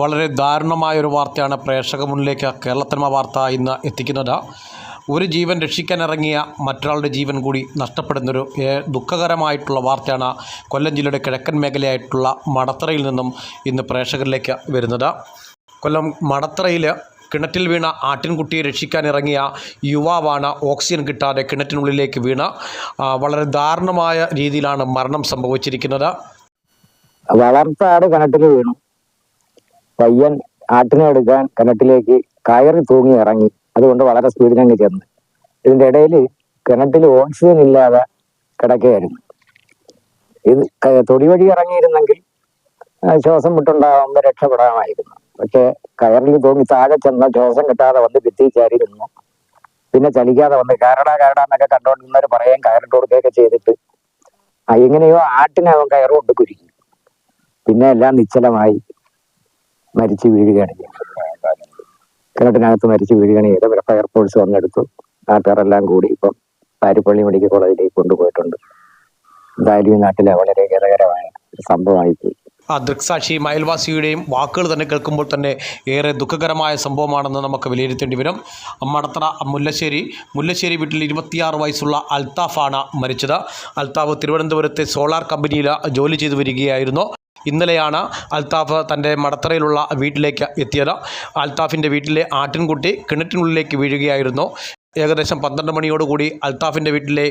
വളരെ ദാരുണമായ ഒരു വാർത്തയാണ് പ്രേക്ഷക മുന്നിലേക്ക് കേരളത്തിന്മ വാർത്ത ഇന്ന് എത്തിക്കുന്നത്. ഒരു ജീവൻ രക്ഷിക്കാനിറങ്ങിയ മറ്റൊരാളുടെ ജീവൻ കൂടി നഷ്ടപ്പെടുന്നൊരു ദുഃഖകരമായിട്ടുള്ള വാർത്തയാണ് കൊല്ലം ജില്ലയുടെ കിഴക്കൻ മേഖലയായിട്ടുള്ള മടത്തറയിൽ നിന്നും ഇന്ന് പ്രേക്ഷകരിലേക്ക് വരുന്നത്. കൊല്ലം മടത്തറയിൽ കിണറ്റിൽ വീണ ആട്ടിൻകുട്ടിയെ രക്ഷിക്കാനിറങ്ങിയ യുവാവാണ് ഓക്സിജൻ കിട്ടാതെ കിണറ്റിനുള്ളിലേക്ക് വീണ വളരെ ദാരുണമായ രീതിയിലാണ് മരണം സംഭവിച്ചിരിക്കുന്നത്. വളർത്താട് കിണറ്റിൽ വീണു. പയ്യൻ ആട്ടിനെ എടുക്കാൻ കിണറ്റിലേക്ക് കയറി തൂങ്ങി ഇറങ്ങി. അതുകൊണ്ട് വളരെ സ്പീഡിൽ അങ്ങ് ചെന്ന്. ഇതിന്റെ ഇടയിൽ കിണറ്റിൽ ഓക്സിജൻ ഇല്ലാതെ കിടക്കുകയായിരുന്നു. ഇത് തൊടി വഴി ഇറങ്ങിയിരുന്നെങ്കിൽ ശ്വാസം വിട്ടുണ്ടാകുമ്പോൾ രക്ഷപ്പെടാമായിരുന്നു. പക്ഷെ കയറിൽ തൂങ്ങി താഴെ ചെന്ന ശ്വാസം കിട്ടാതെ വന്ന് ഭിത്തി ചാരി നിന്നു. പിന്നെ ചലിക്കാതെ വന്ന് കയറട കയറട എന്നൊക്കെ കണ്ടോണ്ടിരുന്നവർ പറയാൻ കയറിട്ട് കൊടുക്കുകയൊക്കെ ചെയ്തിട്ട് എങ്ങനെയോ ആട്ടിനെ അവൻ കയറുകൊണ്ട് കുരുക്കി. പിന്നെ എല്ലാം നിശ്ചലമായി. മരിച്ചു വീഴുകയാണ്. കിണറ്റിനകത്ത് മരിച്ചു വീഴുകയാണ് ചെയ്തത്. ഇവിടെ ഫയർഫോഴ്സ് വന്നെടുത്തു. നാട്ടുകാരെല്ലാം കൂടി ഇപ്പം പാരിപ്പള്ളി മെഡിക്കൽ കോളേജിലേക്ക് കൊണ്ടുപോയിട്ടുണ്ട്. എന്തായാലും നാട്ടിലെ വളരെ ഖേദകരമായ സംഭവമായിപ്പോയി. ആ ദൃക്സാക്ഷിയും അയൽവാസിയുടെയും വാക്കുകൾ തന്നെ കേൾക്കുമ്പോൾ തന്നെ ഏറെ ദുഃഖകരമായ സംഭവമാണെന്ന് നമുക്ക് വിലയിരുത്തേണ്ടി വരും. മടത്തറ മുല്ലശ്ശേരി മുല്ലശ്ശേരി വീട്ടിൽ ഇരുപത്തിയാറ് വയസ്സുള്ള അൽത്താഫാണ് മരിച്ചത്. അൽത്താഫ് തിരുവനന്തപുരത്തെ സോളാർ കമ്പനിയിൽ ജോലി ചെയ്തു വരികയായിരുന്നു. ഇന്നലെയാണ് അൽത്താഫ് തന്റെ മടത്തറയിലുള്ള വീട്ടിലേക്ക് എത്തിയത്. അൽത്താഫിന്റെ വീട്ടിലെ ആട്ടിൻകുട്ടി കിണറ്റിനുള്ളിലേക്ക് വീഴുകയായിരുന്നു. ഏകദേശം പന്ത്രണ്ട് മണിയോടുകൂടി അൽത്താഫിന്റെ വീട്ടിലെ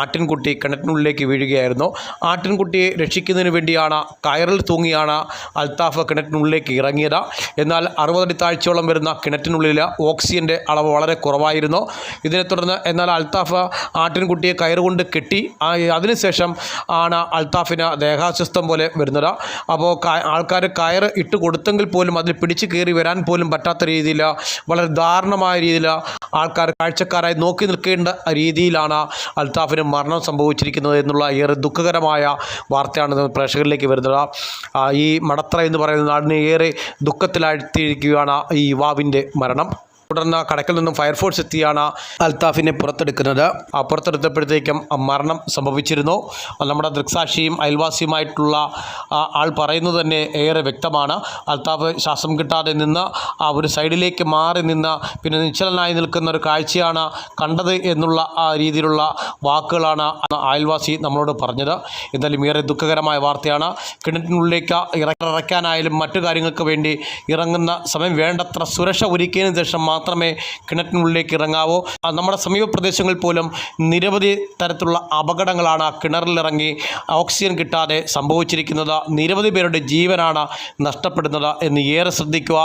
ആട്ടിൻകുട്ടി കിണറ്റിനുള്ളിലേക്ക് വീഴുകയായിരുന്നു. ആട്ടിൻകുട്ടിയെ രക്ഷിക്കുന്നതിന് വേണ്ടിയാണ് കയറിൽ തൂങ്ങിയാണ് അൽത്താഫ് കിണറ്റിനുള്ളിലേക്ക് ഇറങ്ങിയത്. എന്നാൽ അറുപതടി താഴ്ചയോളം വരുന്ന കിണറ്റിനുള്ളിൽ ഓക്സിജന്റെ അളവ് വളരെ കുറവായിരുന്നു. ഇതിനെ തുടർന്ന് എന്നാൽ അൽത്താഫ് ആട്ടിൻകുട്ടിയെ കയറുകൊണ്ട് കെട്ടി. അതിനുശേഷം ആണ് അൽത്താഫിന് ദേഹാസ്വസ്ഥം പോലെ വരുന്നത്. അപ്പോൾ ആൾക്കാർ കയർ ഇട്ട് കൊടുത്തെങ്കിൽ പോലും അതിൽ പിടിച്ചു കയറി വരാൻ പോലും പറ്റാത്ത രീതിയിൽ വളരെ ദാരുണമായ രീതിയിൽ ആൾക്കാർ കാഴ്ചക്കാരായി നോക്കി നിൽക്കേണ്ട രീതിയിലാണ് അൽത്താഫിന് മരണം സംഭവിച്ചിരിക്കുന്നത് എന്നുള്ള ഏറെ ദുഃഖകരമായ വാർത്തയാണ് പ്രേക്ഷകരിലേക്ക് വരുന്നത്. ഈ മടത്ര എന്ന് പറയുന്ന നാടിനെ ഏറെ ദുഃഖത്തിലാഴ്ത്തിയിരിക്കുകയാണ് ഈ യുവാവിന്റെ മരണം. തുടർന്ന് കടക്കിൽ നിന്നും ഫയർഫോഴ്സ് എത്തിയാണ് അൽത്താഫിനെ പുറത്തെടുക്കുന്നത്. പുറത്തെടുത്തപ്പോഴത്തേക്കും മരണം സംഭവിച്ചിരുന്നു. നമ്മുടെ ദൃക്സാക്ഷിയും അയൽവാസിയുമായിട്ടുള്ള ആൾ പറയുന്നത് തന്നെ ഏറെ വ്യക്തമാണ്. അൽത്താഫ് ശ്വാസം കിട്ടാതെ നിന്ന് ആ ഒരു സൈഡിലേക്ക് മാറി നിന്ന് പിന്നെ നിശ്ചലനായി നിൽക്കുന്ന ഒരു കാഴ്ചയാണ് കണ്ടത് എന്നുള്ള ആ രീതിയിലുള്ള വാക്കുകളാണ് അയൽവാസി നമ്മളോട് പറഞ്ഞത്. എന്തായാലും ഏറെ ദുഃഖകരമായ വാർത്തയാണ്. കിണറ്റിനുള്ളിലേക്ക് ഇറക്കാനായാലും മറ്റു കാര്യങ്ങൾക്ക് വേണ്ടി ഇറങ്ങുന്ന സമയം വേണ്ടത്ര സുരക്ഷ ഒരുക്കിയതിനു ശേഷം മാത്രമേ കിണറ്റിനുള്ളിലേക്ക് ഇറങ്ങാവൂ. നമ്മുടെ സമീപ പ്രദേശങ്ങളിൽ പോലും നിരവധി തരത്തിലുള്ള അപകടങ്ങളാണ് കിണറിലിറങ്ങി ഓക്സിജൻ കിട്ടാതെ സംഭവിച്ചിരിക്കുന്നത്. നിരവധി പേരുടെ ജീവനാണ് നഷ്ടപ്പെടുന്നത് എന്ന് ഏറെ ശ്രദ്ധിക്കുക.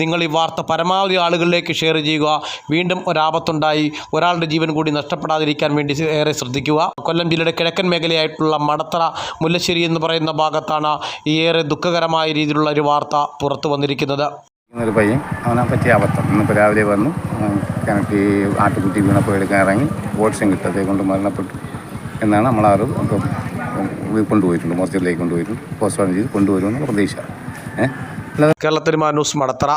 നിങ്ങൾ ഈ വാർത്ത പരമാവധി ആളുകളിലേക്ക് ഷെയർ ചെയ്യുക. വീണ്ടും ഒരാപത്തുണ്ടായി. ഒരാളുടെ ജീവൻ കൂടി നഷ്ടപ്പെടാതിരിക്കാൻ വേണ്ടി ഏറെ ശ്രദ്ധിക്കുക. കൊല്ലം ജില്ലയുടെ കിഴക്കൻ മേഖലയായിട്ടുള്ള മടത്തറ മുല്ലശ്ശേരി എന്ന് പറയുന്ന ഭാഗത്താണ് ഈ ഏറെ ദുഃഖകരമായ രീതിയിലുള്ള ഒരു വാർത്ത പുറത്തു വന്നിരിക്കുന്നത്. ഒരു പയ്യൻ. അവനെ പറ്റിയ അബദ്ധം. ഇന്നിപ്പോൾ രാവിലെ വന്നു. കിണറ്റി ആട്ടുകുട്ടി വീണപ്പോൾ എടുക്കാൻ ഇറങ്ങി. ബോട്ട്സും കിട്ടത്തെ കൊണ്ട് മരണപ്പെട്ടു എന്നാണ് നമ്മൾ അറിവ്. അപ്പം കൊണ്ടുപോയിട്ടുണ്ട്. ഹോസ്പിറ്റലിലേക്ക് കൊണ്ടുപോയിട്ടുണ്ട്. പോസ്റ്റ്മോർട്ടം ചെയ്ത് കൊണ്ടുവരുമെന്ന് പ്രതീക്ഷ. കേരളത്തിൽ മാനൂസ് മടത്തറ.